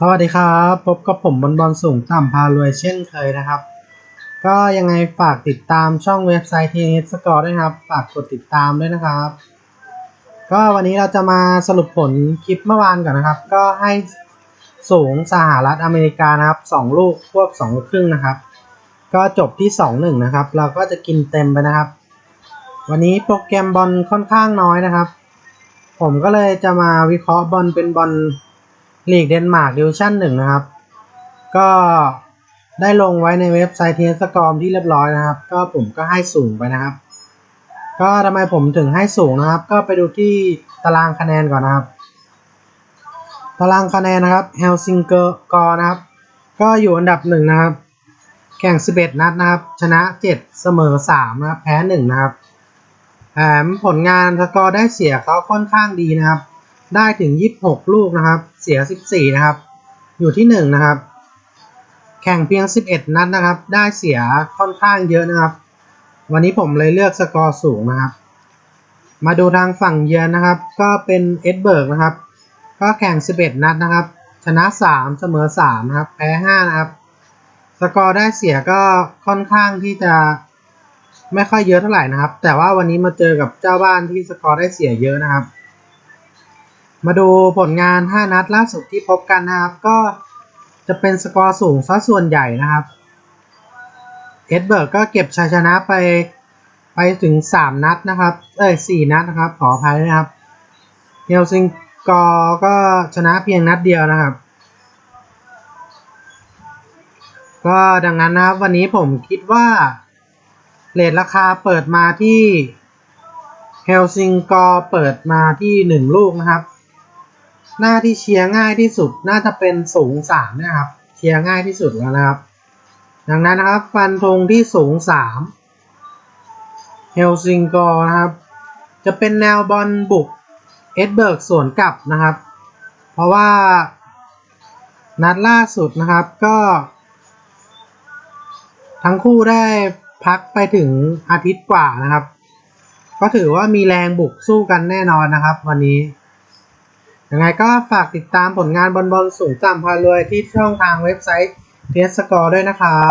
สวัสดีครับ พบกับผมบอลบอลสูงต่ำพารวยเช่นเคยนะครับ ก็ยังไงฝากติดตามช่องเว็บไซต์ทีนิสกอร์ด้วยครับ ฝากกดติดตามด้วยนะครับ ก็วันนี้เราจะมาสรุปผลคลิปเมื่อวานก่อนนะครับ ก็ให้สูงสหรัฐอเมริกานะครับสองลูกควบสองลูกครึ่งนะครับ ก็จบที่สองหนึ่งนะครับ เราก็จะกินเต็มไปนะครับ วันนี้โปรแกรมบอลค่อนข้างน้อยนะครับ ผมก็เลยจะมาวิเคราะห์บอลเป็นบอล ลีกเดนมาร์กดิวชั่นหนึ่งนะครับ ก็ได้ลงไว้ในเว็บไซต์เทสกอมที่เรียบร้อยนะครับ ก็ผมก็ให้สูงไปนะครับ ก็ทำไมผมถึงให้สูงนะครับ ก็ไปดูที่ตารางคะแนนก่อนนะครับ ตารางคะแนนนะครับเฮลซิงเกอร์กอนะครับ ก็อยู่อันดับหนึ่งนะครับ แข่ง 11 นัดนะครับ ชนะ 7 เสมอ 3 นะครับ แพ้ 1 นะครับแถมผลงานสกอร์ได้เสียเขาค่อนข้างดีนะครับ ได้ถึง 26 ลูกนะครับ เสีย 14 นะครับ อยู่ที่ 1 นะครับ แข่งเพียง 11 นัดนะครับ ได้เสียค่อนข้างเยอะนะครับ วันนี้ผมเลยเลือกสกอร์สูงนะครับ มาดูทางฝั่งเยือนนะครับ ก็เป็นเอ็ดเบิร์กนะครับ ก็แข่ง 11 นัดนะครับ ชนะ 3 เสมอ 3 นะครับ แพ้ 5 นะครับ สกอร์ได้เสียก็ค่อนข้างที่จะไม่ค่อยเยอะเท่าไหร่นะครับ แต่ว่าวันนี้มาเจอกับเจ้าบ้านที่สกอร์ได้เสียเยอะนะครับ มาดูผลงาน 5 นัดล่าสุดที่พบกันนะครับ ก็จะเป็นสกอร์สูงซะส่วนใหญ่นะครับ เอ็ดเบิร์กก็เก็บชัยชนะไปไปถึง 3 นัดนะครับ เอ้ย 4 นัดนะครับ ขออภัยนะครับเฮลซิงกอร์ก็ชนะเพียงนัดเดียวนะครับ ก็ดังนั้นนะครับ วันนี้ผมคิดว่าเรทราคาเปิดมาที่เฮลซิงกอร์เปิดมาที่ 1 ลูกนะครับ หน้าที่เชียร์ง่ายที่สุดน่าจะเป็นสูงสามนะครับเชียร์ง่ายที่สุดแล้วนะครับ ดังนั้นนะครับ ฟันธงที่สูงสามเฮลซิงกอร์นะครับ จะเป็นแนวบอลบุกเอ็ดเบิร์กสวนกลับนะครับ เพราะว่านัดล่าสุดนะครับก็ ทั้งคู่ได้พักไปถึงอาทิตย์กว่านะครับ ก็ถือว่ามีแรงบุกสู้กันแน่นอนนะครับ วันนี้ ยังไงก็ฝากติดตามผลงานบอลบอลสูงต่ำพารวยที่ช่องทางเว็บไซต์เทสสกอร์ด้วยนะครับ